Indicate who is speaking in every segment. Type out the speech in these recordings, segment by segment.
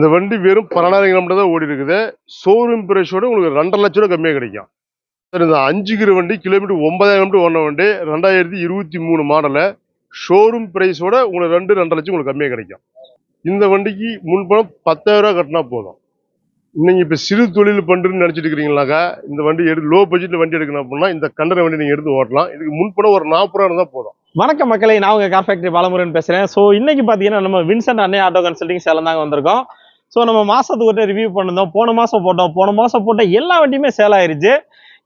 Speaker 1: இந்த வண்டி வெறும் பன்னெண்டாயிரம் கிலோமீட்டர் தான் ஓடி இருக்குது ஷோரூம் பிரைஸோட உங்களுக்கு ரெண்டரை லட்ச ரூபா கம்மியாக கிடைக்கும். சார் இந்த அஞ்சு கிலோ வண்டி கிலோமீட்டர் ஒன்பதாயிரம் கிலோமீட்டர் ஓன வண்டி ரெண்டாயிரத்தி இருபத்தி மூணு மாடலு ஷோரூம் பிரைஸோட உங்களுக்கு ரெண்டு ரெண்டரை லட்சம் உங்களுக்கு கம்மியாக கிடைக்கும். இந்த வண்டிக்கு முன்பணம் பத்தாயிரம் ரூபா கட்டினா போதும். நீங்கள் இப்போ சிறு தொழில் பண்ணுறதுன்னு நினச்சிட்டு இருக்கிறீங்களாக்கா இந்த வண்டி எடுத்து லோ பட்ஜெட்ல வண்டி எடுக்கணும் அப்படின்னா இந்த கண்டன வண்டி நீங்கள் எடுத்து ஓட்டலாம். இதுக்கு முன்பணம் ஒரு நாற்பது ரூபா இருந்தால் போதும்.
Speaker 2: வணக்கம் மக்களை நான் உங்கள் கார் ஃபேக்டரி பாலமுருகன் பேசுகிறேன் ஸோ இன்றைக்கி பார்த்தீங்கன்னா நம்ம வின்சென்ட் அண்ணே ஆட்டோ கன்சல்டிங் சேலம் தாங்க வந்திருக்கோம். ஸோ நம்ம மாதத்துக்கு ஒரு ரிவ்யூ பண்ணிருந்தோம். போன மாதம் போட்டோம். போன மாதம் போட்ட எல்லா வண்டியுமே சேல் ஆயிருச்சு.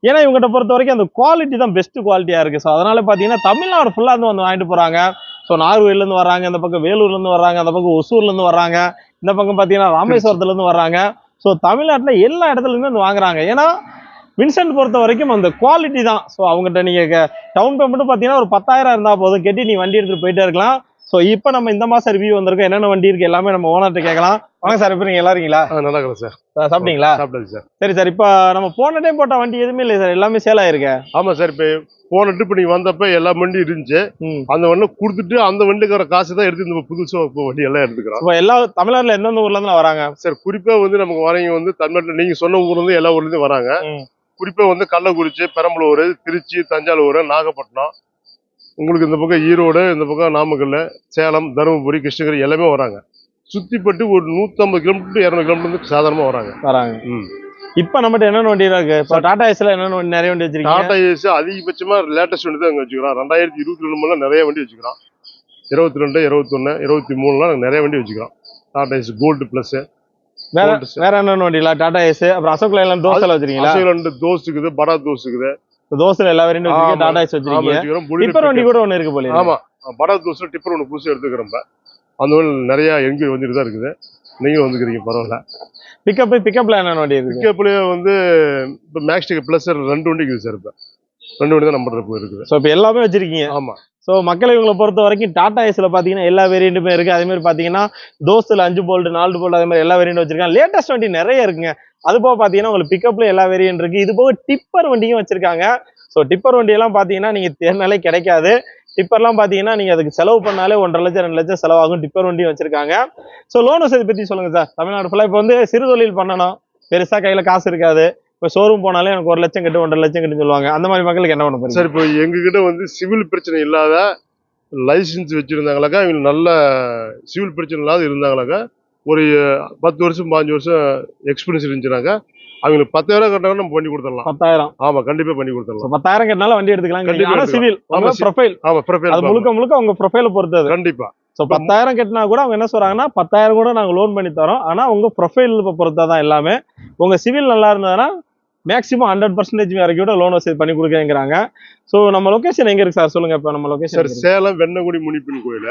Speaker 2: ஏன்னா இவங்ககிட்ட பொறுத்த வரைக்கும் அந்த குவாலிட்டி தான் பெஸ்ட் குவாலிட்டியாக இருக்குது ஸோ அதனால் பார்த்தீங்கன்னா தமிழ்நாடு ஃபுல்லாக வந்து வாங்கிட்டு போகிறாங்க ஸோ நாகர்கோயில்ல வராங்க இந்த பக்கம் வேலூர்லேருந்து வராங்க அந்த பக்கம் ஒசூர்லேருந்து வராங்க இந்த பக்கம் பார்த்தீங்கன்னா ராமேஸ்வரத்துலேருந்து வராங்க ஸோ தமிழ்நாட்டில் எல்லா இடத்துலேருந்து வந்து வாங்குறாங்க. ஏன்னா வின்சென்ட் பொறுத்த வரைக்கும் அந்த குவாலிட்டி தான். ஸோ அவங்ககிட்ட நீங்கள் டவுன் பேமெண்ட்டும் பார்த்தீங்கன்னா ஒரு பத்தாயிரம் இருந்தால் போதும். கட்டி நீ வண்டி எடுத்துட்டு போயிட்டே இருக்கலாம். ஸோ இப்போ நம்ம இந்த மாசம் ரிவ்யூ வந்திருக்கோம் என்னென்ன வண்டி இருக்கு எல்லாமே நம்ம ஓனர்கிட்ட கேட்கலாம். வாங்க சார் இப்போ நீங்க எல்லா இருக்கீங்களா?
Speaker 1: நல்லா இருக்கிறேன் சார்.
Speaker 2: சாப்பிட்டீங்களா?
Speaker 1: சாப்பிட்டாச்சு சார்.
Speaker 2: சரி சார் இப்போ நம்ம போன டைம் போட்ட வண்டி எதுவுமே இல்லை சார் எல்லாமே சேல் ஆயிருக்கு.
Speaker 1: ஆமா சார் இப்ப போன ட்ரிப் நீங்க வந்தப்ப எல்லா வண்டி இருந்துச்சு. அந்த வண்டி கொடுத்துட்டு அந்த வண்டிக்கார காசு தான் எடுத்து இந்த புதுசா வண்டி எல்லாம் எடுத்துக்கிறோம்
Speaker 2: எல்லா தமிழ்நாட்டுல எந்தெந்த ஊர்ல இருந்து வராங்க?
Speaker 1: சார் குறிப்பா வந்து நமக்கு வரவங்க வந்து தமிழ்நாட்டுல நீங்க சொன்ன ஊர்ல இருந்து எல்லா ஊர்ல இருந்து வராங்க. குறிப்பா வந்து கள்ளக்குறிச்சி பெரம்பலூர் திருச்சி தஞ்சாவூர் நாகப்பட்டினம். உங்களுக்கு இந்த பக்கம் ஈரோடு இந்த பக்கம் நாமக்கல் சேலம் தருமபுரி கிருஷ்ணகிரி எல்லாமே வராங்க. சுத்திப்பட்டு ஒரு நூத்தம்பது கிலோமீட்டர் இரநூறு கிலோமீட்டர் சாதாரணமா வராங்க.
Speaker 2: வராங்க.
Speaker 1: ம்.
Speaker 2: இப்போ நம்மகிட்ட என்னென்ன வண்டி இருக்கு? இப்போ டாடா ஏஸ்ல என்னென்ன வண்டி நிறைய வண்டி வச்சிருக்கீங்க?
Speaker 1: டாடா ஏசி அதிகபட்சமா லேட்டஸ்ட் வண்டி தான் அங்க வச்சுக்கிறோம் ரெண்டாயிரத்தி இருபத்தி ரெண்டு மூணுல நிறைய வண்டி வச்சுக்கிறோம் இருபத்தி ரெண்டு இருபத்தொன்னு இருபத்தி மூணுலாம் நாங்க நிறைய வண்டி வச்சுக்கிறோம் டாடா ஏசி கோல்டு பிளஸ்
Speaker 2: வேற வேற என்னென்ன வண்டிங்களா டாடா ஏஸ் அப்புறம் அசோக் லைலாண்ட் தோசைல வச்சிருக்கீங்களா?
Speaker 1: அசைலண்டு தோஸ் இருக்குது பரா தோஸ் இருக்குது
Speaker 2: தோசைல எல்லா
Speaker 1: ஆமா.
Speaker 2: டாடா வச்சிருக்கீங்க. டிப்பர் வண்டி கூட ஒன்று இருக்கு போல
Speaker 1: ஆமா. பரா தோஸ்ல டிப்பர் ஒன்று புதுசு எடுத்துக்கிறோம். அந்த நிறைய எங்க வந்துட்டு தான் இருக்குது. நீங்களும் வந்துக்கிறீங்க பரவாயில்ல.
Speaker 2: பிக்கப் பிக்கப்ல என்னென்ன வண்டி இருக்கு?
Speaker 1: பிக்கப்லயே வந்து இப்போ மேக்ஸ்டிக் பிளஸ் ரெண்டு வண்டி இருக்குது சார் இப்போ. ரெண்டு வண்டி தான் நம்பர் இருக்குது.
Speaker 2: ஸோ இப்போ எல்லாமே வச்சிருக்கீங்க.
Speaker 1: ஆமா.
Speaker 2: ஸோ மக்களை இவங்களை பொறுத்த வரைக்கும் டாடா ஏஸ்ல பார்த்தீங்கன்னா எல்லா வேரியண்ட்டுமே இருக்கு. அதே மாதிரி பார்த்தீங்கன்னா தோஸ்தில் அஞ்சு போல்ட் நாலு போல்ட் அதே மாதிரி எல்லா வேரியண்ட் வச்சிருக்காங்க. லேட்டஸ்ட் வண்டி நிறைய இருக்குங்க. அது போக பார்த்தீங்கன்னா உங்களுக்கு பிக்கப்ல எல்லா வேரியன்ட் இருக்கு. இது போக டிப்பர் வண்டியும் வச்சிருக்காங்க. ஸோ டிப்பர் வண்டியெல்லாம் பார்த்தீங்கன்னா நீங்க தேர்னாலே கிடைக்காது. டிப்பர்லாம் பார்த்தீங்கன்னா நீங்க அதுக்கு செலவு பண்ணாலே ஒன்றரை லட்சம் ரெண்டு லட்சம் செலவாகும் டிப்பர் வண்டியும் வச்சிருக்காங்க. ஸோ லோன் வசதி பத்தி சொல்லுங்க சார் தமிழ்நாடு ஃபுல்லாக இப்போ வந்து சிறு தொழில் பண்ணணும். பெருசாக கையில் காசு இருக்காது. இப்போ ஷோரூம் போனாலே எனக்கு ஒரு லட்சம் கட்டு ஒன்றரை லட்சம் கட்டு சொல்லுவாங்க. அந்த மாதிரி மக்களுக்கு என்ன பண்ண
Speaker 1: சார் இப்போ எங்ககிட்ட வந்து சிவில் பிரச்சனை இல்லாத லைசன்ஸ் வச்சிருந்தாங்களாக்கா? இவங்க நல்ல சிவில் பிரச்சனை இல்லாத இருந்தாங்களாக்கா? ஒரு பத்து வருஷம் பாஞ்சு வருஷம் எக்ஸ்பீரியன்ஸ் இருந்துச்சுனாக்கா அவங்களுக்கு பத்தாயிரம் கட்டினா நம்ம பண்ணி கொடுத்துடலாம்.
Speaker 2: பத்தாயிரம்.
Speaker 1: ஆமா கண்டிப்பா பண்ணி கொடுத்துடலாம்.
Speaker 2: பத்தாயிரம் கட்டினாலும் வண்டி எடுத்துக்கலாம். சிவில்
Speaker 1: ஆமா,
Speaker 2: ப்ரொஃபைல்
Speaker 1: ஆமா
Speaker 2: அது
Speaker 1: ப்ரொஃபைல்
Speaker 2: முழுக்க முழுக்க உங்க ப்ரொஃபைல பொறுத்தது
Speaker 1: கண்டிப்பா.
Speaker 2: ஸோ பத்தாயிரம் கட்டினா கூட அவங்க என்ன சொல்றாங்கன்னா பத்தாயிரம் கூட நாங்க லோன் பண்ணி தரோம். ஆனா உங்க ப்ரொஃபைல் பொறுத்ததான் எல்லாமே. உங்க சிவில் நல்லா இருந்ததுன்னா மேக்ஸிமம் ஹண்ட்ரட் பர்சன்டேஜ் வரைக்கும் கூட லோன் வசதி பண்ணி கொடுக்குறேங்கிறாங்க. ஸோ நம்ம லொகேஷன் எங்க இருக்கு சார் சொல்லுங்க இப்போ நம்ம
Speaker 1: சார்
Speaker 2: லொகேஷன்
Speaker 1: சேலம் வெண்ணகுடி முனிப்பின் கோயில்.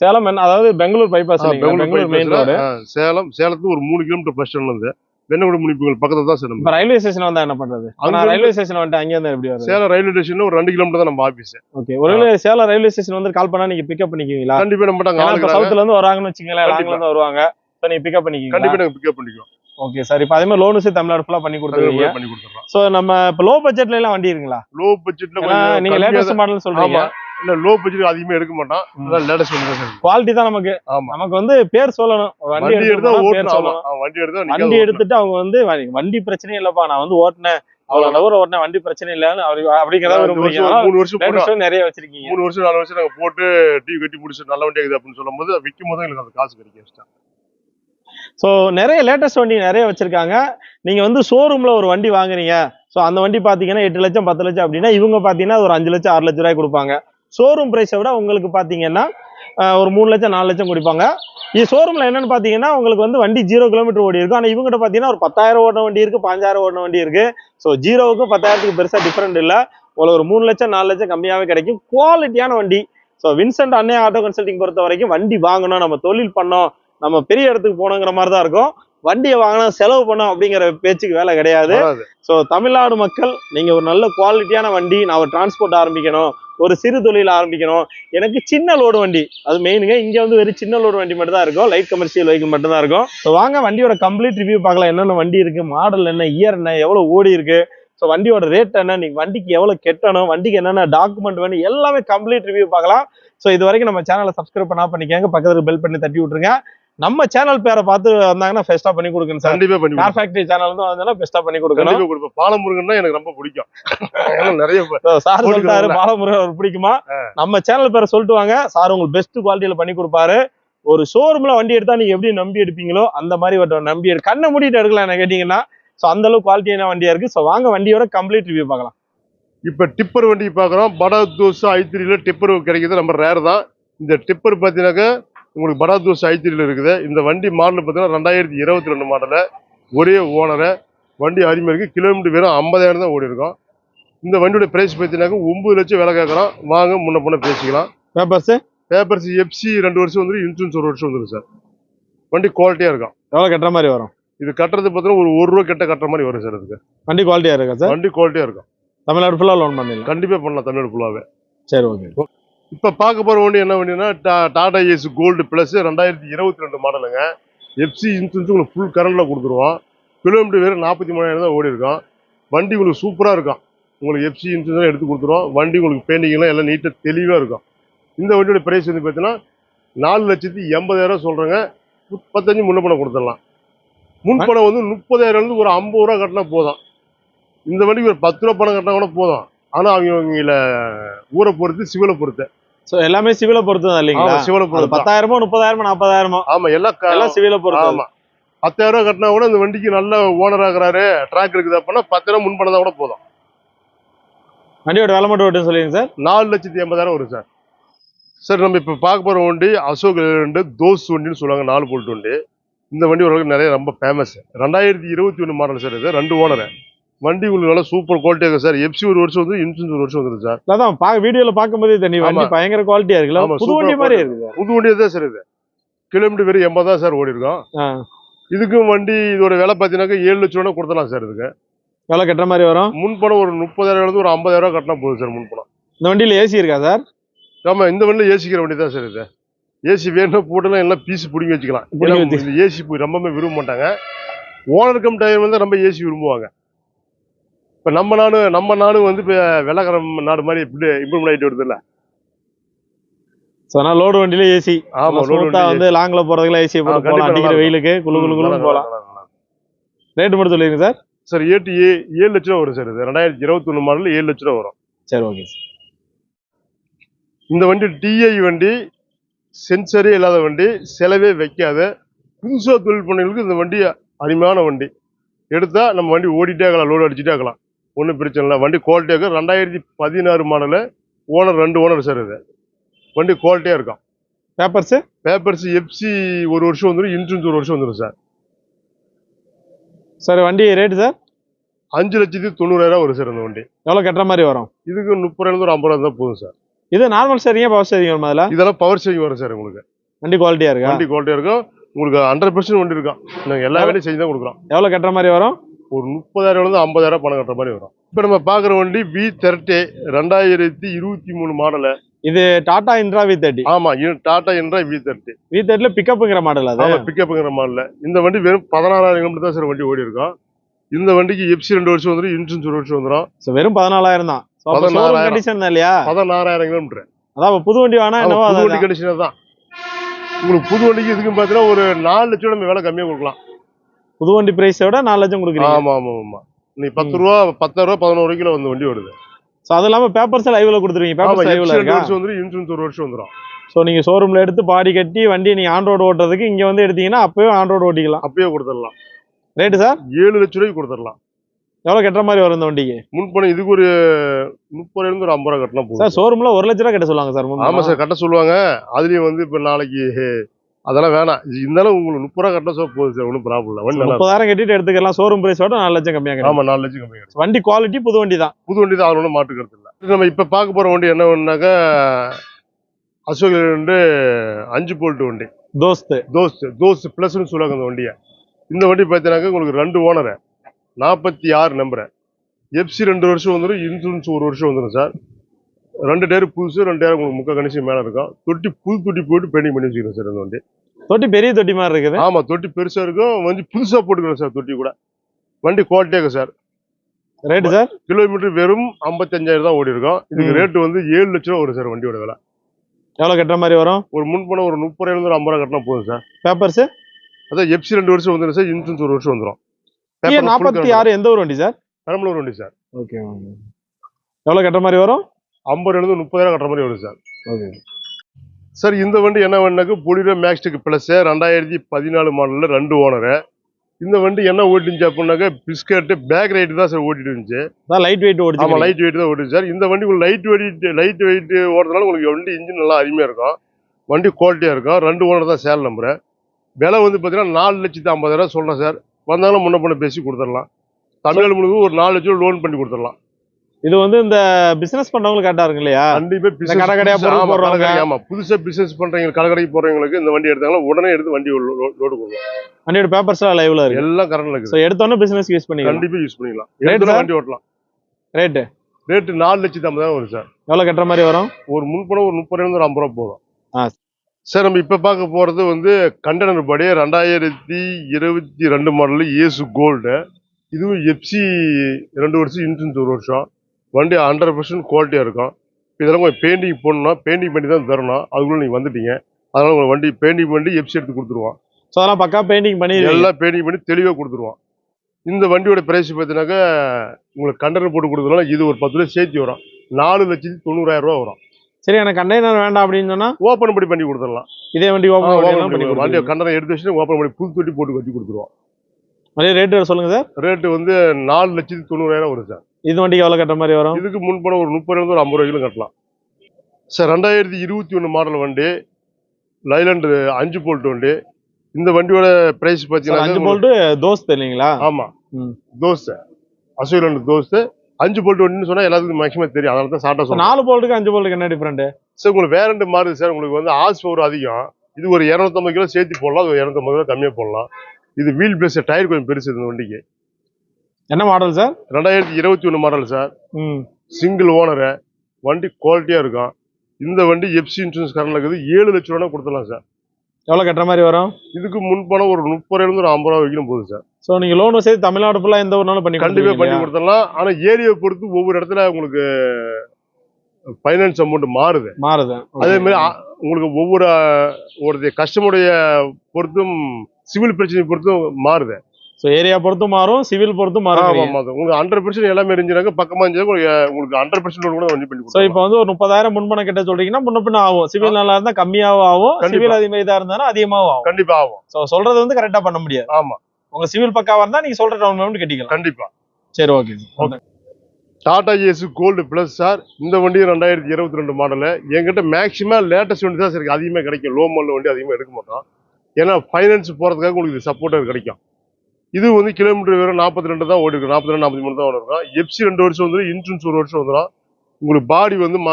Speaker 2: சேலம் அதாவது Bangalore bypass
Speaker 1: Bangalore
Speaker 2: main road
Speaker 1: Salem சேலத்துல ஒரு மூணு கிலோமீட்டர் பஸ் ஸ்டாண்ட்ல இருந்து வெண்ணகுடி முனிப்பு கோயில் பக்கத்துல தான் சார் நம்ம.
Speaker 2: ரயில்வே ஸ்டேஷன் வந்தா என்ன பண்றது? ஆனா ரயில்வே ஸ்டேஷன் வந்துட்டு அங்கே இருந்து எப்படி வருது
Speaker 1: சேலம் ரயில்வே ஸ்டேஷன்ல ஒரு ரெண்டு கிலோமீட்டர் தான் நம்ம ஆபீஸ்
Speaker 2: ஓகே ஒருவேளை சேலம் ரயில்வே ஸ்டேஷன் வந்து கால் பண்ணா நீங்க பிக்கப் பண்ணிக்குவீங்களா?
Speaker 1: கண்டிப்பா நம்ம
Speaker 2: சவுத்துல இருந்து வராங்கன்னு. லாங்ல இருந்து வருவாங்க நீங்க பிக்கப் பண்ணிக்குவீங்களா?
Speaker 1: கண்டிப்பா நாங்க பிக்கப் பண்ணிக்குவோம்.
Speaker 2: ஓகே சார் இப்போ அதே மாதிரி லோனு தமிழ்நாடு ஃபுல்லா பண்ணி கொடுத்துருவீங்க
Speaker 1: பண்ணி கொடுத்துறோம்
Speaker 2: ஸோ நம்ம இப்போ லோ பட்ஜெட்ல எல்லாம் வண்டி இருக்குங்களா?
Speaker 1: லோ பட்ஜெட்ல
Speaker 2: நீங்க லேட்டஸ்ட் மாடல் சொல்றீங்க.
Speaker 1: இல்ல லோ பட்ஜெட் அதிகமா எடுக்க மாட்டோம். அதான் லேட்டஸ்ட் சார்
Speaker 2: குவாலிட்டி தான் நமக்கு. நமக்கு வந்து பேர் சொல்லணும். வண்டி
Speaker 1: எடுத்தா ஓட்டணும். வண்டி எடுத்தா
Speaker 2: வண்டி எடுத்துட்டு அவங்க வந்து வண்டி- பிரச்சனையே இல்லப்பா. நான் வந்து ஓட்டினேன். அவ்வளவு நகர ஓட்டினேன். வண்டி பிரச்சனை இல்லைன்னு அப்படி அப்படிங்கிறத
Speaker 1: வருஷம் மூணு வருஷம்
Speaker 2: வந்து நிறைய வச்சிருக்கீங்க.
Speaker 1: மூணு வருஷம் நாலு வருஷம் நாங்க போட்டு டீ கட்டி முடிச்சு நல்ல வண்டி இருக்குது அப்படின்னு சொல்லும் போது விற்கும் போது எங்களுக்கு அந்த காசு கிடைக்கும்.
Speaker 2: ஸோ நிறைய லேட்டஸ்ட் வண்டி நிறைய வச்சுருக்காங்க. நீங்கள் வந்து ஷோரூமில் ஒரு வண்டி வாங்குறீங்க. ஸோ அந்த வண்டி பார்த்தீங்கன்னா எட்டு லட்சம் பத்து லட்சம் அப்படின்னா இவங்க பார்த்தீங்கன்னா ஒரு அஞ்சு லட்சம் ஆறு லட்சம் ரூபாய் கொடுப்பாங்க. ஷோரூம் ப்ரைஸை விட உங்களுக்கு பார்த்தீங்கன்னா ஒரு மூணு லட்சம் நாலு லட்சம் கொடுப்பாங்க. இது ஷோரூமில் என்னென்னு பார்த்தீங்கன்னா உங்களுக்கு வந்து வண்டி ஜீரோ கிலோமீட்டர் ஓடி இருக்கும் ஆனால் இவங்ககிட்ட பார்த்தீங்கன்னா ஒரு பத்தாயிரம் ஓடின வண்டி இருக்குது பாஞ்சாயிரம் ஓடின வண்டி இருக்குது ஸோ ஜீரோவுக்கும் பத்தாயிரத்துக்கு பெருசாக டிஃப்ரெண்ட் இல்லை. உங்களுக்கு ஒரு மூணு லட்சம் நாலு லட்சம் கம்மியாகவே கிடைக்கும். குவாலிட்டியான வண்டி. ஸோ வின்சென்ட் அண்ணே ஆட்டோ கன்சல்டிங் பொறுத்த வரைக்கும் வண்டி வாங்கணும் நம்ம தொழில் பண்ணோம். நம்ம பெரிய இடத்துக்கு போகணுங்கிற மாதிரி தான் இருக்கும். வண்டியை வாங்கினா செலவு பண்ணோம் அப்படிங்கிற பேச்சுக்கு வேலை கிடையாது. ஸோ தமிழ்நாடு மக்கள் நீங்க ஒரு நல்ல குவாலிட்டியான வண்டி நான் ஒரு டிரான்ஸ்போர்ட் ஆரம்பிக்கணும். ஒரு சிறு தொழில் ஆரம்பிக்கணும். எனக்கு சின்ன லோடு வண்டி. அது மெயினுங்க இங்க வந்து வெறும் சின்ன லோடு வண்டி மட்டும் தான் இருக்கும். லைட் கமர்ஷியல் வெஹிக்கிள் மட்டும் தான் இருக்கும். ஸோ வாங்க வண்டியோட கம்ப்ளீட் ரிவ்யூ பார்க்கலாம். என்னென்ன வண்டி இருக்கு மாடல் என்ன இயர் என்ன எவ்வளவு ஓடி இருக்கு. ஸோ வண்டியோட ரேட் என்ன நீங்க வண்டிக்கு எவ்வளவு கெட்டணும் வண்டிக்கு என்னென்ன டாக்குமெண்ட் வேணும் எல்லாமே கம்ப்ளீட் ரிவ்யூ பார்க்கலாம். ஸோ இது வரைக்கும் நம்ம சேனலை சப்ஸ்கிரைப் பண்ணா பண்ணிக்கோங்க. பக்கத்துல பெல் பண்ணி தட்டி விட்டுருங்க. நம்ம சேனல் பேரை பார்த்து வந்தாங்கன்னா பெஸ்டா பண்ணி கொடுக்கணும் சார்
Speaker 1: கண்டிப்பா பண்ணி
Speaker 2: கார் ஃபேக்டரி சேனல் தான் வந்தா பெஸ்டா பண்ணி கொடுக்கணும்.
Speaker 1: கண்டிப்பா கொடுப்பேன். பாலமுருகன்னா எனக்கு ரொம்ப பிடிக்கும். நிறைய
Speaker 2: சார். சொல்லிட்டாரு பாலமுருகன் பிடிக்குமா? நம்ம சேனல் பேரை சொல்லிட்டு வாங்க. சார் உங்களுக்கு பெஸ்ட் குவாலிட்டியில பண்ணி கொடுப்பாரு. ஒரு ஷோரூம்ல வண்டி எடுத்தா நீங்க எப்படி நம்பி எடுப்பீங்களோ அந்த மாதிரி நம்பி எடு கண்ணை மூடிட்டு எடுக்கலாம் என்ன கேட்டீங்கன்னா சோ அந்த அளவுக்கு குவாலிட்டியான வண்டியா இருக்கு. சோ வாங்க வண்டியோட கம்ப்ளீட் ரிவ்யூ பார்க்கலாம்.
Speaker 1: இப்ப டிப்பர் வண்டி பாக்குறோம் படா தோசை ஐத்திரியில டிப்பர் கிடைக்கிறது ரொம்ப ரேர் தான். இந்த டிப்பர் பாத்தீங்கன்னாக்க உங்களுக்கு தோசை ஐத்திரியில இருக்குது. இந்த வண்டி மாடல் பாத்தீங்கன்னா ரெண்டாயிரத்தி இருபத்தி ரெண்டு மாடல ஒரே ஓனரு. வண்டி அருமை இருக்கு. கிலோமீட்டர் வெறும் ஐம்பதாயிரம் தான் ஓடி இருக்கும் இந்த வண்டியோட பிரைஸ் பார்த்தீங்கன்னாக்க ஒன்பது லட்சம் விலை கேட்குறோம். வாங்க முன்ன பின்ன பேசிக்கலாம்.
Speaker 2: பேப்பர்ஸ்
Speaker 1: பேப்பர்ஸ் எஃப்சி ரெண்டு வருஷம் வந்துடும் இன்சூரன்ஸ் ஒரு வருஷம் வந்துடும் சார் வண்டி குவாலிட்டியாக இருக்கும்.
Speaker 2: எவ்வளவு கட்டுற மாதிரி வரும்?
Speaker 1: இது கட்டுறது பார்த்தீங்கன்னா ஒரு ஒரு ரூபா கிட்ட கட்டுற மாதிரி வரும் சார் அதுக்கு
Speaker 2: வண்டி குவாலிட்டியா இருக்கா சார்
Speaker 1: வண்டி குவாலிட்டியாக இருக்கும்.
Speaker 2: தமிழ்நாடு ஃபுல்லா லோன் பண்ணிடலாம்.
Speaker 1: கண்டிப்பாக பண்ணலாம் தமிழ் ஃபுல்லாகவே
Speaker 2: சரி ஓகே
Speaker 1: இப்போ பார்க்க போகிற வண்டி என்ன வண்டினா டா டாடா ஏஸ் கோல்டு ப்ளஸ் ரெண்டாயிரத்தி இருபத்தி ரெண்டு மாடலுங்க. எஃப்சி இன்சூரன்ஸ் உங்களுக்கு ஃபுல் கரண்டில் கொடுத்துருவோம். கிலோமீட்டர் வெறும் நாற்பத்தி மூணாயிரம் தான் ஓடி இருக்கும் வண்டி உங்களுக்கு சூப்பராக இருக்கும். உங்களுக்கு எஃப்சி இன்சூரன்ஸ் எடுத்து கொடுத்துருவோம். வண்டி உங்களுக்கு பெயிண்டிங்லாம் எல்லாம் நீட்டாக தெளிவாக இருக்கும். இந்த வண்டியோட ப்ரைஸ் வந்து பார்த்தீங்கன்னா நாலு லட்சத்தி எண்பதாயிரம் சொல்கிறேங்க முப்பத்தஞ்சு முன்ன பணம் கொடுத்துடலாம். முன்பணம் வந்து முப்பதாயிரம்லேருந்து ஒரு ஐம்பது ரூபா கட்டினா போதும். இந்த வண்டிக்கு ஒரு பத்து ரூபா பணம் கட்டினா கூட போதும். ஆனால் அவங்க அவங்கள ஊரை பொறுத்து சிவிலை பொறுத்து.
Speaker 2: சோ எல்லாமே சிவில பொறுத்து தான் இல்லைங்களா?
Speaker 1: சிவிலை பொறுத்து.
Speaker 2: பத்தாயிரமோ முப்பதாயிரமோ நாற்பதாயிரமோ
Speaker 1: ஆமா எல்லாம்
Speaker 2: எல்லாம் சிவில பொறுத்து
Speaker 1: ஆமா. பத்தாயிரம் ரூபாய் கட்டினா கூட இந்த வண்டிக்கு நல்ல ஓனர் ஆகுறாரு ட்ராக் இருக்குது அப்படின்னா பத்தாயிரம் முன் பண்ணதா கூட போதும்.
Speaker 2: வண்டியோட விலை மட்டும் விட்டு சொல்லுங்க சார்?
Speaker 1: நாலு லட்சத்தி எண்பதாயிரம் வரும் சார். சார் நம்ம இப்போ பார்க்க போகிற வண்டி அசோக் லேலண்ட் தோஸ் வண்டின்னு சொல்லுவாங்க நாலு போல்ட் வண்டி. இந்த வண்டி ஓரளவுக்கு நிறைய ரொம்ப ஃபேமஸ் ரெண்டாயிரத்தி இருபத்தி ஒன்று மாடல் சார் இது ரெண்டு ஓனர் வண்டி உங்களுக்கு நல்லா சூப்பர் குவாலிட்டியாக இருக்குது சார். எஃப்சி ஒரு வருஷம் வந்து இன்சூரன்ஸ் ஒரு வருஷம் வந்துடும் சார்.
Speaker 2: அதான் பா வீடியோல பாக்கும்போதே தெரியும். வண்டி. பயங்கர குவாலிட்டியா இருக்குல்ல. புது வண்டி மாதிரி. இருக்குது.
Speaker 1: புது வண்டி தான் சார் இது. கிலோமீட்டர் வெறும் எண்பது தான் சார் ஓடி இருக்கும். இதுக்கும் வண்டி இதோட விலை பார்த்தீங்கன்னாக்கா ஏழு லட்சம் ரூபா கொடுத்தலாம் சார் இதுக்கு.
Speaker 2: எவ்வளவு கட்டுற மாதிரி வரும்?
Speaker 1: முன்பணம் ஒரு முப்பதாயிரம் இருந்து ஒரு ஐம்பதாயிரம் கட்டினா போதும் சார் முன்பணம்.
Speaker 2: இந்த வண்டியில ஏசி இருக்கா சார்?
Speaker 1: ஆமா இந்த வண்டியில் ஏசிக்கிற வண்டி தான் சார் இது. ஏசி வேணும் போட்டுலாம் எல்லாம் பீஸ் பிடிங்கி வச்சுக்கலாம். ஏசி போய் ரொம்பவே விரும்ப மாட்டாங்க. ஓனர் கம் டயர் வந்து ரொம்ப ஏசி விரும்புவாங்க. இப்போ நம்ம நாடு நம்ம நாடு வந்து இப்போ வெள்ளக்கார நாடு மாதிரி இப்படி இம்ப்ரூவ்மெண்ட் ஆகிட்டு வருது இல்லை?
Speaker 2: சோ அதனால லோடு வண்டியில ஏசி
Speaker 1: ஆமா load
Speaker 2: ஸ்மூத்தா
Speaker 1: வண்டி
Speaker 2: வந்து லாங்ல போறதுக்குலாம் ஏசி போலாம் அடிக்கிற வெயிலுக்கு குளு குளு குளுன்னு
Speaker 1: நல்லா
Speaker 2: போலாம்
Speaker 1: நல்லா நல்லா.
Speaker 2: ரேட் மட்டும் சொல்லிருங்க சார்.
Speaker 1: சார் ஏட்டு ஏ ஏழு லட்ச ரூபா வரும் சார் இது. ரெண்டாயிரத்தி இருபத்தொன்று மாடல் ஏழு லட்ச ரூபா வரும்.
Speaker 2: சரி ஓகே சார்.
Speaker 1: இந்த வண்டி டிஐ வண்டி சென்சரே இல்லாத வண்டி செலவே வைக்காத. புதுசாக தொழில் பண்ணவங்களுக்கு இந்த வண்டி அருமையான வண்டி. எடுத்தா நம்ம வண்டி ஓடிட்டே இருக்கலாம் லோடு அடிச்சுட்டே இருக்கலாம். ஒன்றும் பிரச்சனை இல்லை. வண்டி குவாலிட்டியாக இருக்கும். ரெண்டாயிரத்தி பதினாறு மாடலு ஓனர் ரெண்டு ஓனர் சார் இது. வண்டி குவாலிட்டியாக இருக்கும்.
Speaker 2: பேப்பர்ஸ்
Speaker 1: பேப்பர்ஸ் எஃப்சி ஒரு வருஷம் வந்துடும் இன்சூரன்ஸ் ஒரு வருஷம் வந்துடும் சார்
Speaker 2: சார் வண்டி ரேட் சார்
Speaker 1: அஞ்சு லட்சத்தி தொண்ணூறாயிரம் வரும் சார் அந்த வண்டி.
Speaker 2: எவ்வளவு கட்டுற மாதிரி வரும்?
Speaker 1: இதுக்கு முப்பது ஒரு ஐம்பது தான் போதும் சார்
Speaker 2: இது நார்மல் சரிங்க பவர் சரிங்க முதல்ல
Speaker 1: இதெல்லாம் பவர் சேவிங் வரும் சார் உங்களுக்கு.
Speaker 2: வண்டி குவாலிட்டியா இருக்கா?
Speaker 1: வண்டி குவாலிட்டியாக இருக்கும். உங்களுக்கு ஹண்ட்ரட் பர்சன்ட் வண்டி இருக்கும். நாங்கள் எல்லா வேலையும் செஞ்சு தான் கொடுக்குறோம்.
Speaker 2: எவ்வளவு கட்டுற மாதிரி வரும்?
Speaker 1: ஒரு முப்பதாயிரம் இருந்து ஐம்பதாயிரம் பணம் கட்டுற மாதிரி வரும். இப்போ நம்ம பார்க்குற வண்டி வி தேர்ட்டி ரெண்டாயிரத்தி இருபத்தி மூணு மாடலு
Speaker 2: இது டாடா இன்ட்ரா வி தேர்ட்டி
Speaker 1: ஆமாம் டாடா என்ற வி தேர்ட்டி
Speaker 2: வி தேர்ட்டில பிக்கப்புங்கிற மாடல் அது?
Speaker 1: ஆமாம் பிக்கப்புங்கிற மாடலில் இந்த வண்டி வெறும் பதினாறாயிரம் கிலோமீட்டர் தான் சார் வண்டி ஓடி இருக்கும் இந்த வண்டிக்கு எஃப்சி ரெண்டு வருஷம் வந்துடும் இன்சூரன்ஸ் ஒரு வருஷம் வந்துடும்
Speaker 2: So, வெறும் பதினாலாயிரம் தான்.
Speaker 1: பதினாலாயிரம்.
Speaker 2: கண்டிஷன் இல்லையா?
Speaker 1: பதினாறாயிரம் கிலோமீட்டர்.
Speaker 2: அதான் புது வண்டி வேணா
Speaker 1: புது வண்டி
Speaker 2: அதான்.
Speaker 1: கண்டிஷனாக தான் உங்களுக்கு புது வண்டிக்கு இதுக்கும் பார்த்தீங்கன்னா ஒரு நாலு லட்சம் நம்ம விலை கம்மியாக கொடுக்கலாம்.
Speaker 2: புது வண்டி பிரைஸை விட நாலு லட்சம் கொடுக்குறீங்க.
Speaker 1: ஆமாம் ஆமாம் ஆமாம் இன்னைக்கு பத்து ரூபா பத்தாயிரம் ரூபா பதினோரு கிலோ வந்து வண்டி வருது
Speaker 2: சோ அது இல்லாம பேப்பர்ஸ் லைவ்ல கொடுத்துருவீங்க.
Speaker 1: ஆமாம்
Speaker 2: பேப்பர்ஸ் லைவ்ல
Speaker 1: ரெண்டு வருஷம் வந்துடும் இன்சூரன்ஸ் ஒரு வருஷம் வந்துடும்
Speaker 2: சோ நீங்க ஷோரூம்ல எடுத்து பாடி கட்டி வண்டி நீங்க ஆன் ரோடு ஓட்டுறதுக்கு இங்க வந்து எடுத்தீங்கன்னா அப்பவே ஆன் ரோடு ஓட்டிக்கலாம்.
Speaker 1: அப்பயே கொடுத்துடலாம்.
Speaker 2: ரேட்டு சார்
Speaker 1: ஏழு லட்ச ரூபாய்க்கு கொடுத்துடலாம்.
Speaker 2: எவ்வளவு கட்டுற மாதிரி வரும் இந்த வண்டிக்கு?
Speaker 1: முன்பணம் இதுக்கு ஒரு முப்பதுல இருந்து ஒரு ஐம்பது ரூபா கட்டினா போதும்.
Speaker 2: சார் ஷோரூம்ல ஒரு லட்ச ரூபா கட்ட சொல்லுவாங்க சார் முன்பணம்.
Speaker 1: ஆமா சார் கட்ட சொல்லுவாங்க. அதுலயும் வந்து இப்ப நாளைக்கு அதெல்லாம் வேணாம். இருந்தாலும் உங்களுக்கு முப்பது ரூபா கட்டினா சார் போதும் சார். ஒன்றும் ப்ராப்ளம் இல்லை. வண்டி.
Speaker 2: முப்பதாயிரம் கட்டிட்டு எடுத்துக்கலாம். ஷோரூம் பிரைஸ் விட நாலு லட்சம் கம்மியா கிடைக்கும்.
Speaker 1: ஆமா நாலு லட்சம் கம்மி கிடைக்கும்.
Speaker 2: வண்டி குவாலிட்டி புது வண்டி தான்.
Speaker 1: புது வண்டி தான் அதோட மாட்டு கருத்து இல்லை நம்ம இப்ப பார்க்க போற வண்டி என்ன ஒண்ணுனாக்கா அசோக் வந்து அஞ்சு போல்ட் வண்டி.
Speaker 2: தோஸ்து.
Speaker 1: தோஸ்த் தோஸ்த் பிளஸ்னு சொல்லுவாங்க அந்த வண்டியை. இந்த வண்டி பார்த்தீங்கன்னாக்கா உங்களுக்கு ரெண்டு ஓனரு நாற்பத்தி ஆறு நம்பரு எஃப்சி ரெண்டு வருஷம் வந்துடும் இன்சூரன்ஸ் ஒரு வருஷம் வந்துடும் சார். ரெண்டு டயர் புதுசு ரெண்டு டயர் உங்களுக்கு முக்கால் கணிச்சு மேலே இருக்கும். தொட்டி புது தொட்டி போட்டு பெயிண்டிங் பண்ணி வச்சுக்கிறோம் சார் அந்த வண்டி.
Speaker 2: தொட்டி பெரிய தொட்டி மாதிரி இருக்குது.
Speaker 1: ஆமா தொட்டி பெருசா இருக்கும். வண்டி புதுசா போட்டுக்கிறோம் சார் தொட்டி கூட. வண்டி குவாலிட்டியாக இருக்கும் சார்.
Speaker 2: Rate sir?
Speaker 1: கிலோமீட்டர் வெறும் ஐம்பத்தஞ்சாயிரம் தான் ஓடி இருக்கும் இதுக்கு. ரேட்டு வந்து ஏழு லட்ச ரூபா வரும் சார் வண்டியோட விலை.
Speaker 2: எவ்வளவு கட்டுற மாதிரி வரும்?
Speaker 1: ஒரு முன்பணம் ஒரு முப்பது ரூபாயிலிருந்து ஒரு ஐம்பது ரூபா கட்டினா போதும் சார்.
Speaker 2: பேப்பர்ஸ்
Speaker 1: அதான் எஃப்சி ரெண்டு வருஷம் வந்துடும் சார் இன்சூரன்ஸ் ஒரு வருஷம் வந்துடும்
Speaker 2: நாற்பத்தி ஆறு எந்த ஒரு வண்டி சார்?
Speaker 1: பெரம்பலூர் வண்டி சார்.
Speaker 2: ஓகே. எவ்வளவு கட்டுற மாதிரி வரும்?
Speaker 1: ஐம்பது இருந்து முப்பதாயிரம் கட்டுற மாதிரி வரும் சார்.
Speaker 2: ஓகே.
Speaker 1: சார் இந்த வண்டி என்ன வண்டினாக்க பொலிரோ மேக்ஸ்டிக் பிளஸ் ரெண்டாயிரத்தி பதினாலு மாடலில் ரெண்டு ஓனரு இந்த வண்டி என்ன ஓட்டிருந்துச்சு அப்படின்னாக்க பிஸ்கட் பேக் ரைட்டு தான் சார் ஓட்டிட்டு இருந்துச்சு.
Speaker 2: லைட் வெயிட்
Speaker 1: ஆமா
Speaker 2: ஓடிச்சு.
Speaker 1: லைட் வெயிட் தான் ஓட்டுச்சு சார். இந்த வண்டி உங்களுக்கு லைட் வெயிட் லைட் வெயிட் ஓடுறதுனால உங்களுக்கு வண்டி இன்ஜின் நல்லா அருமையா இருக்கும். வண்டி குவாலிட்டியா இருக்கும். ரெண்டு ஓனர் தான் சேல் நம்பரு விலை வந்து பார்த்தீங்கன்னா நாலு லட்சத்தி ஐம்பதாயிரம் சொல்றேன் சார். வந்தாலும் முன்ன பண்ண பேசி கொடுத்துடலாம். தமிழ்நாடு முழுக்க ஒரு நாலு லட்சம் லோன் பண்ணி கொடுத்துடலாம்.
Speaker 2: இது வந்து இந்த பிசினஸ் பண்றவங்களுக்கு கரெக்டா இருக்கு இல்லையா?
Speaker 1: கண்டிப்பா
Speaker 2: கடை கடையா பொருள்
Speaker 1: ஆமா, புதுசா பிசினஸ் பண்றவங்க கடை கடைக்கு போறவங்களுக்கு இந்த வண்டி எடுத்தாங்கன்னா உடனே எடுத்து வண்டி லோடு கொடுக்கும்
Speaker 2: வண்டியோட பேப்பர்ஸ் எல்லாம் லைவ்ல இருக்கு.
Speaker 1: எல்லாம் கரண்ட்ல
Speaker 2: ஸோ
Speaker 1: இருக்குது
Speaker 2: எடுத்தோன்னே பிசினஸ் யூஸ் பண்ணிக்கலாம்.
Speaker 1: கண்டிப்பா யூஸ் பண்ணிக்கலாம்.
Speaker 2: Sir?
Speaker 1: வண்டி ஓட்டலாம்.
Speaker 2: ரேட்டு
Speaker 1: ரேட்டு நாலு லட்சத்தி ஐம்பதாயிரம் வரும் சார்
Speaker 2: எவ்வளவு கட்டுற மாதிரி வரும்?
Speaker 1: ஒரு முன்பணம் ஒரு முப்பது ஒரு ஐம்பது ரூபா போதும். சார் நம்ம இப்ப பார்க்க போறது வந்து கண்டனர் படி ரெண்டாயிரத்தி இருபத்தி ரெண்டு மாடல் ஏசு கோல்டு இதுவும் எஃப்சி ரெண்டு வருஷம் இன்சூரன்ஸ் ஒரு வருஷம். வண்டி ஹண்ட்ரட் பர்சன்ட் குவாலிட்டியா இருக்கும். இதெல்லாம் கொஞ்சம் பெயிண்டிங் போடணும்னா பெயிண்டிங் பண்ணி தான் தரணும். அதுக்குள்ள நீங்க வந்துட்டீங்க. அதனால உங்க வண்டி பெயிண்டிங் பண்ணி எஃப்சி எடுத்து கொடுத்துருவோம்.
Speaker 2: ஸோ அதெல்லாம் பக்கா பெயிண்டிங் பண்ணி
Speaker 1: எல்லாம் பெயிண்டிங் பண்ணி தெளிவாக கொடுத்துருவோம். இந்த வண்டியோட பிரைஸ் பார்த்தீங்கன்னாக்கா உங்களுக்கு கண்டனர் போட்டு கொடுத்ததுனால இது ஒரு பத்து ரூபா சேர்த்து வரும். நாலு லட்சத்தி தொண்ணூறாயிரம் ரூபா வரும்.
Speaker 2: சரி எனக்கு கண்டெய்னர் வேண்டாம் அப்படின்னு சொன்னா?
Speaker 1: ஓப்பன் பண்ணி பண்ணி கொடுத்துடலாம்.
Speaker 2: இதே வண்டி ஓப்பன் பண்ணி
Speaker 1: கொடுத்துருவோம் கண்டனர் எடுத்து வச்சுட்டு ஓப்பன் பண்ணி புது தொட்டி போட்டு கட்டி கொடுத்துருவோம்.
Speaker 2: அதே ரேட் சொல்லுங்க சார்.
Speaker 1: ரேட்டு வந்து நாலு லட்சத்தி தொண்ணூறாயிரம் வரும் சார்.
Speaker 2: இது வண்டிக்கு எவ்வளவு கட்டுற மாதிரி வரும்?
Speaker 1: இதுக்கு முன்பணம் ஒரு முப்பது ரூபா ஒரு ஐம்பது ரூபாய்க்கு கட்டலாம். சார் ரெண்டாயிரத்தி இருபத்தி ஒன்று மாடல் வண்டி லைலண்ட் அஞ்சு போல்ட் வண்டி. இந்த வண்டியோட பிரைஸ்
Speaker 2: சார், அஞ்சு
Speaker 1: பார்த்தீங்கன்னா
Speaker 2: போல்ட் தோஸ்த் இல்லைங்களா
Speaker 1: ஆமா.
Speaker 2: ம்.
Speaker 1: தோசை. அசோலண்ட் தோசை. அஞ்சு போல்ட் வண்டின்னு சொன்னா எல்லாத்துக்கும் மேக்ஸிமம் தெரியும். அதனால தான் சாட்டா
Speaker 2: நாலு போல்ட்டுக்கு அஞ்சு போல்ட்டுக்கு என்ன டிஃபரெண்ட்
Speaker 1: சார் உங்களுக்கு வேற ரெண்டு மாறுது சார். உங்களுக்கு வந்து ஆஸ் பவர் அதிகம். இது ஒரு இரநூத்தம்பது கிலோ சேர்த்து போடலாம். அது ஒரு இரநூத்தம்பது கிலோ கம்மியாக போடலாம். இது வீல் பேஸ் டயர் கொஞ்சம் பெருசு இந்த வண்டிக்கு.
Speaker 2: என்ன மாடல் சார்
Speaker 1: ரெண்டாயிரத்தி இருபத்தி ஒன்று மாடல் சார்
Speaker 2: ம்.
Speaker 1: சிங்கிள் ஓனரு வண்டி குவாலிட்டியா இருக்கும். இந்த வண்டி எஃப்சி இன்சூரன்ஸ் கரண்ட் இருக்குது. ஏழு லட்ச ரூபா கொடுத்துடலாம் சார்
Speaker 2: எவ்வளவு கட்டுற மாதிரி வரும்?
Speaker 1: இதுக்கு முன்பணம் ஒரு முப்பது ரூபாயிலிருந்து ஒரு ஐம்பது ரூபா வரைக்கும் போகுது சார்
Speaker 2: ஸோ நீங்க லோன் வசதி தமிழ்நாடு ஃபுல்லா எந்த ஒரு நாளும் பண்ணி
Speaker 1: கண்டிப்பா பண்ணி கொடுத்துடலாம். ஆனா ஏரியாவை பொறுத்து ஒவ்வொரு இடத்துல உங்களுக்கு ஃபைனான்ஸ் அமௌண்ட் மாறுது.
Speaker 2: மாறுது.
Speaker 1: அதே மாதிரி உங்களுக்கு ஒவ்வொரு ஆ, ஒரு கஸ்டமருடைய பொறுத்தும் சிவில் பிரச்சனை பொறுத்தும் மாறுது.
Speaker 2: ஸோ ஏரியா பொறுத்தும் மாறும் சிவில் பொறுத்தும் மாறும்
Speaker 1: ஆமா உங்களுக்கு ஹண்ட்ரட் பர்சன்ட் எல்லாமே இருந்துச்சுனாக்க பக்கமா இருந்துச்சு உங்களுக்கு ஹண்ட்ரட் பர்சன்ட் கூட வண்டி பண்ணி
Speaker 2: ஸோ இப்போ வந்து ஒரு முப்பதாயிரம் முன்பணம் கிட்ட சொல்றீங்கன்னா முன்ன பின்ன ஆகும். சிவில் நல்லா இருந்தா கம்மியாவும் ஆகும். சிவில் அதிகமாக இதா இருந்தாலும் அதிகமாகவும் ஆகும்.
Speaker 1: கண்டிப்பா ஆகும்.
Speaker 2: ஸோ சொல்றது வந்து கரெக்டா பண்ண முடியாது.
Speaker 1: ஆமா.
Speaker 2: உங்க சிவில் பக்காவா இருந்தா நீங்க சொல்ற டவுன் பேமெண்ட் கட்டிக்கலாம்.
Speaker 1: கண்டிப்பா.
Speaker 2: சரி okay
Speaker 1: Tata Ace gold plus sir இந்த வண்டியும் ரெண்டாயிரத்தி இருபத்தி ரெண்டு மாடலு என்கிட்ட மேக்ஸிமம் லேட்டஸ்ட் வண்டி தான் சரி அதிகமாக கிடைக்கும். லோ மாடல் வண்டி அதிகமாக எடுக்க மாட்டோம். ஏன்னா ஃபைனான்ஸ் போகிறதுக்காக உங்களுக்கு சப்போர்ட்டாக கிடைக்கும். இது வந்து கிலோமீட்டர் வெறும் நாற்பத்தி ரெண்டு தான் ஓடி இருக்கும் நாற்பத்தி ரெண்டு நாற்பத்தி மூணு தான் ஓடி இருக்கும் எஃப்சி ரெண்டு வருஷம் வந்துடும் இன்சூரன்ஸ் ஒரு வருஷம் வந்துடும் உங்களுக்கு பாடி வந்து ம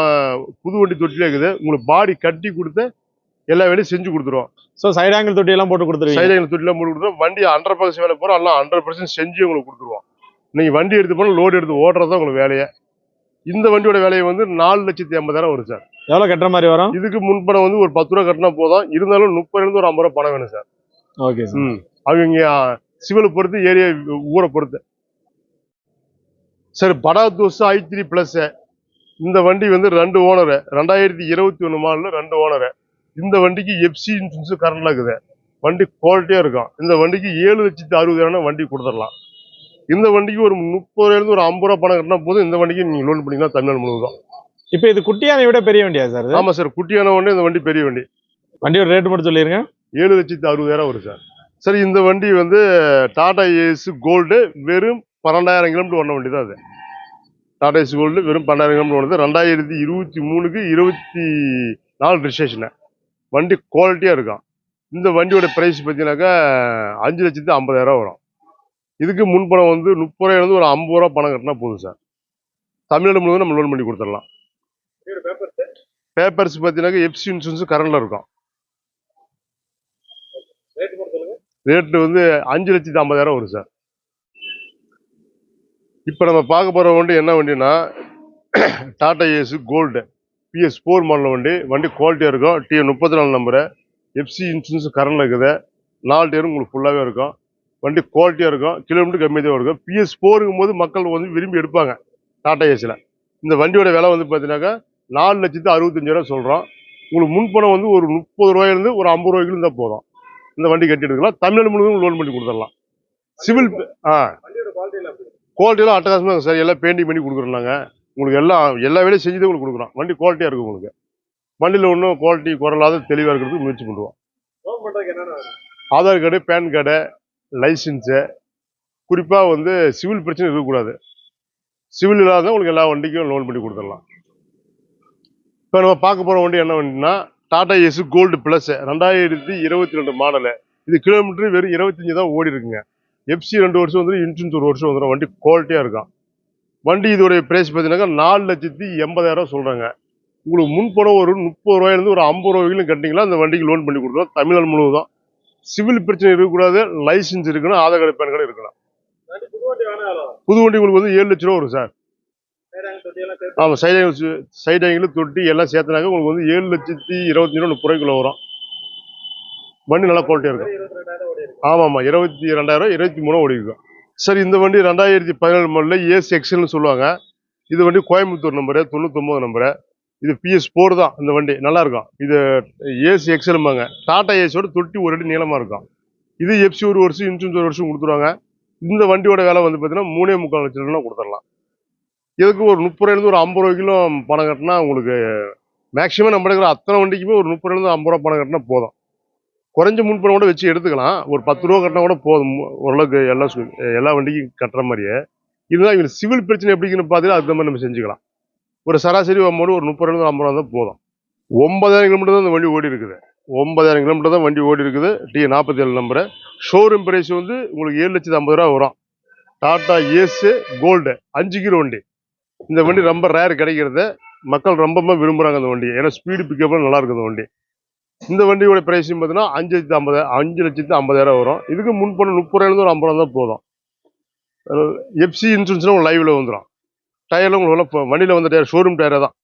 Speaker 1: புது வண்டி தொட்டிலே இருக்குது. உங்களுக்கு பாடி கட்டி கொடுத்து எல்லா வேலையும் செஞ்சு கொடுத்துருவோம்
Speaker 2: ஸோ சைடு ஆங்கிள் தொட்டி எல்லாம் போட்டு கொடுத்துருவீங்க?
Speaker 1: சைடில் தொட்டிலாம் போட்டு கொடுத்துருவோம் வண்டி ஹண்ட்ரட் பர்சன்ட் வேலை போகிறோம் எல்லாம் ஹண்ட்ரட் பர்சன்ட் செஞ்சு உங்களுக்கு கொடுத்துருவோம். நீங்கள் வண்டி எடுத்து போனால் லோடு எடுத்து ஓட்டுறது தான் உங்களுக்கு வேலையே. இந்த வண்டியோட விலையை வந்து நாலு லட்சத்தி ஐம்பதாயிரம் வரும் சார்.
Speaker 2: எவ்வளவு கட்டுற மாதிரி வரும்?
Speaker 1: இதுக்கு முன்பணம் வந்து ஒரு பத்து ரூபா கட்டினா போதும். இருந்தாலும் முப்பதுல இருந்து ஒரு ஐம்பது ரூபா பணம் வேணும் சார்.
Speaker 2: ஓகே சார்
Speaker 1: அவங்க சிவிலை பொறுத்து ஏரியா ஊரை பொறுத்து. சார் படா தோசை ஐ த்ரீ பிளஸ் இந்த வண்டி வந்து ரெண்டு ஓனரு ரெண்டாயிரத்தி இருபத்தி ஒன்று மாடலில் ரெண்டு ஓனரு இந்த வண்டிக்கு எஃப்சி இன்சூரன்ஸ் கரண்ட்ல இருக்குது. வண்டி குவாலிட்டியாக இருக்கும். இந்த வண்டிக்கு ஏழு லட்சத்தி அறுபதாயிரம் வண்டி கொடுத்துடலாம். இந்த வண்டிக்கு ஒரு முப்பதுலேருந்து ஒரு ஐம்பது ரூபா பணம் கட்டினா போதும். இந்த வண்டிக்கு நீங்கள் லோன் பண்ணிக்கலாம் தமிழ்நாடு முழுவதும்.
Speaker 2: இப்போ இது குட்டியானை விட பெரிய வண்டியா சார்
Speaker 1: ஆமாம் சார் குட்டியான வண்டி இந்த வண்டி பெரிய வண்டி.
Speaker 2: வண்டியோட ரேட் மட்டும் சொல்லிருங்க.
Speaker 1: ஏழு லட்சத்தி அறுபதாயிரம் வரும் சார். சார் இந்த வண்டி வந்து டாடா ஏஸ் கோல்டு வெறும் பன்னெண்டாயிரம் கிலோமீட்டர் ஓடின வண்டி தான் அது. டாடா ஏஸ் கோல்டு வெறும் பன்னெண்டாயிரம் கிலோமீட்டர் ஓடுது ரெண்டாயிரத்தி இருபத்தி மூணுக்கு இருபத்தி நாலு ரிஜிஸ்ட்ரேஷனு வண்டி குவாலிட்டியாக இருக்கும். இந்த வண்டியோட ப்ரைஸ் பார்த்தீங்கன்னாக்கா அஞ்சு லட்சத்தி ஐம்பதாயிரம் வரும். இதுக்கு முன்பணம் வந்து முப்பதாயிரம் ஒரு ஐம்பது ரூபா பணம் கட்டினா போதும் சார். தமிழ்நாடு முழுவதும் நம்ம லோன் பண்ணி கொடுத்துடலாம். பேப்பர்ஸ் பார்த்தீங்கன்னாக்கா எஃப்சி இன்சூரன்ஸ் கரண்டில் இருக்கும். ரேட்டு வந்து அஞ்சு லட்சத்தி ஐம்பதாயிரம் வரும் சார் இப்போ நம்ம பார்க்க போகிற வண்டி என்ன வண்டினா Tata Ace gold BS four model வண்டி. வண்டி குவாலிட்டியாக இருக்கும். டி முப்பத்தி நாலு நம்பரு எஃப்சி இன்சூரன்ஸ் கரண்டில் இருக்குது. நாலு டேரும் உங்களுக்கு ஃபுல்லாகவே இருக்கும். வண்டி குவாலிட்டியாக இருக்கும். கிலோமீட்டர் கம்மியாக தான் இருக்கும் பிஎஸ் ஃபோருங்கும் போது மக்கள் வந்து விரும்பி எடுப்பாங்க டாடா ஏசியில் இந்த வண்டியோட விலை வந்து பார்த்தீங்கன்னாக்கா நாலு லட்சத்து அறுபத்தஞ்சாயிரம் சொல்கிறோம் உங்களுக்கு முன்பணம் வந்து ஒரு முப்பது ரூபாயிலிருந்து ஒரு ஐம்பது ரூபாய்க்கு இருந்தால் போதும். இந்த வண்டி கட்டி எடுக்கலாம் தமிழ்நாடு முழுவதும் லோன் பண்ணி கொடுத்துடலாம். சிவில் ஆ. குவாலிட்டியெல்லாம் அட்டகாசமாக சார் எல்லாம் பெயிண்டிங் பண்ணி கொடுக்குறோம் நாங்கள் உங்களுக்கு எல்லாம் எல்லா வேலையும் செஞ்சு உங்களுக்கு கொடுக்குறோம். வண்டி குவாலிட்டியாக இருக்கும் உங்களுக்கு. வண்டியில் ஒன்றும் குவாலிட்டி குறையில்லாத தெளிவாக இருக்கிறதுக்கு முயற்சி பண்ணுவோம். Aadhaar card PAN card licence குறிப்பாக வந்து சிவில் பிரச்சனை இருக்கக்கூடாது. சிவில் இல்லாத உங்களுக்கு எல்லா வண்டிக்கும் லோன் பண்ணி கொடுத்துடலாம். இப்போ நம்ம பார்க்க போகிற வண்டி என்ன வண்டினா டாடா ஏசு கோல்டு ப்ளஸ் ரெண்டாயிரத்தி இருபத்தி ரெண்டு மாடலு இது கிலோமீட்டர் வெறும் இருபத்தஞ்சி தான் ஓடி இருக்குங்க. எஃப்சி ரெண்டு வருஷம் வந்துடும் இன்சூரன்ஸ் ஒரு வருஷம் வந்துடும் வண்டி குவாலிட்டியாக இருக்கும் வண்டி இதோடைய பிரைஸ் பார்த்தீங்கன்னாக்கா நாலு லட்சத்தி எண்பதாயிரம் சொல்கிறாங்க உங்களுக்கு முன்பணம் ஒரு முப்பது ரூபாயிலேருந்து ஒரு ஐம்பது ரூபாய்க்கு கட்டிங்கன்னா அந்த வண்டிக்கு லோன் பண்ணி கொடுக்குறோம் தமிழ்நாடு முழுவதும். சிவில் பிரச்சனை இருக்கக்கூடாது லைசன்ஸ் இருக்கணும் ஆதார் கார்டு பேன் கார்டு இருக்கணும். புது வண்டி உங்களுக்கு வந்து ஏழு லட்ச ரூபா வரும் சார். ஆமாம் சைடு சைடு தொட்டி எல்லாம் சேர்த்துனாக்க உங்களுக்கு வந்து ஏழு லட்சத்தி இருபத்தி ரூபா முப்பது வரும். வண்டி நல்லா குவாலிட்டியாக இருக்கும். ஆமாம் ஆமாம் இருபத்தி ரெண்டாயிரம் இருபத்தி மூணு ஓடி இருக்கும். சார் இந்த வண்டி ரெண்டாயிரத்தி பதினேழு மாடலில் ஏசி எக்ஸல்னு சொல்லுவாங்க. இது வண்டி கோயம்புத்தூர் நம்பரு தொண்ணூத்தொம்பது நம்பரு இது பிஎஸ் ஃபோர் தான் இந்த வண்டி. நல்லா இருக்கும். இது ஏசி எக்ஸலும்பாங்க டாடா ஏசியோட தொட்டி ஒரு அடி நீளமாக இருக்கும். இது எஃப்சி ஒரு வருஷம் இன்சூரன்ஸ் ஒரு வருஷம் கொடுத்துருவாங்க. இந்த வண்டியோட வேலை வந்து பார்த்தீங்கன்னா மூணே முக்கால் லட்சம் ரூபா கொடுத்துடலாம். இதுக்கு ஒரு முப்பது ரூபாயிலேருந்து ஒரு ஐம்பது ரூபாய்க்கிலோ பணம் கட்டினா உங்களுக்கு மேக்ஸிமம் நம்ம எடுக்கிற அத்தனை வண்டிக்குமே ஒரு முப்பது ரூபாயிலேருந்து ஐம்பது ரூபா பணம் கட்டினா போதும். குறைஞ்ச முன்பணம் கூட வச்சு எடுத்துக்கலாம். ஒரு பத்து ரூபா கட்டினா கூட போதும். ஓரளவுக்கு எல்லா எல்லா வண்டிக்கும் கட்டுற மாதிரியே. இதுதான் இவங்க சிவில் பிரச்சனை எப்படிங்கன்னு பார்த்தீங்கன்னா அதுக்கு மாதிரி நம்ம செஞ்சுக்கலாம். ஒரு சராசரி அமௌண்ட் ஒரு முப்பது ரூபா ஐம்பது ரூபா தான் போதும். ஒன்பதாயிரம் கிலோமீட்டர் தான் இந்த வண்டி ஓடி இருக்குது. ஒன்பதாயிரம் கிலோமீட்டர் தான் வண்டி ஓடி இருக்குது. டி நாற்பத்தி ஏழு நம்பரு ஷோரூம் பிரைஸ் வந்து உங்களுக்கு ஏழு லட்சத்து ஐம்பது ரூபா வரும். டாடா ஏஸு கோல்டு அஞ்சு கிலோ வண்டி. இந்த வண்டி ரொம்ப ரேர் கிடைக்கிறது. மக்கள் ரொம்ப விரும்புகிறாங்க அந்த வண்டி ஏன்னா ஸ்பீடு பிக்கப்லாம் நல்லா இருக்குது இந்த வண்டி. இந்த வண்டியோட ப்ரைஸும் பார்த்தீங்கன்னா அஞ்சு லட்சத்து ஐம்பது அஞ்சு லட்சத்து ஐம்பதாயிரம் வரும். இதுக்கு முன்பணம் முப்பது ரூபாயிலிருந்து ஒரு ஐம்பது ரூபா தான் போதும். எஃப்சி இன்சூரன்ஸ்லாம் லைவ்ல வந்துடும் டயர்லாம் உங்களுக்கு வண்டியில் வந்த டயர் ஷோரூம் டயரை தான்.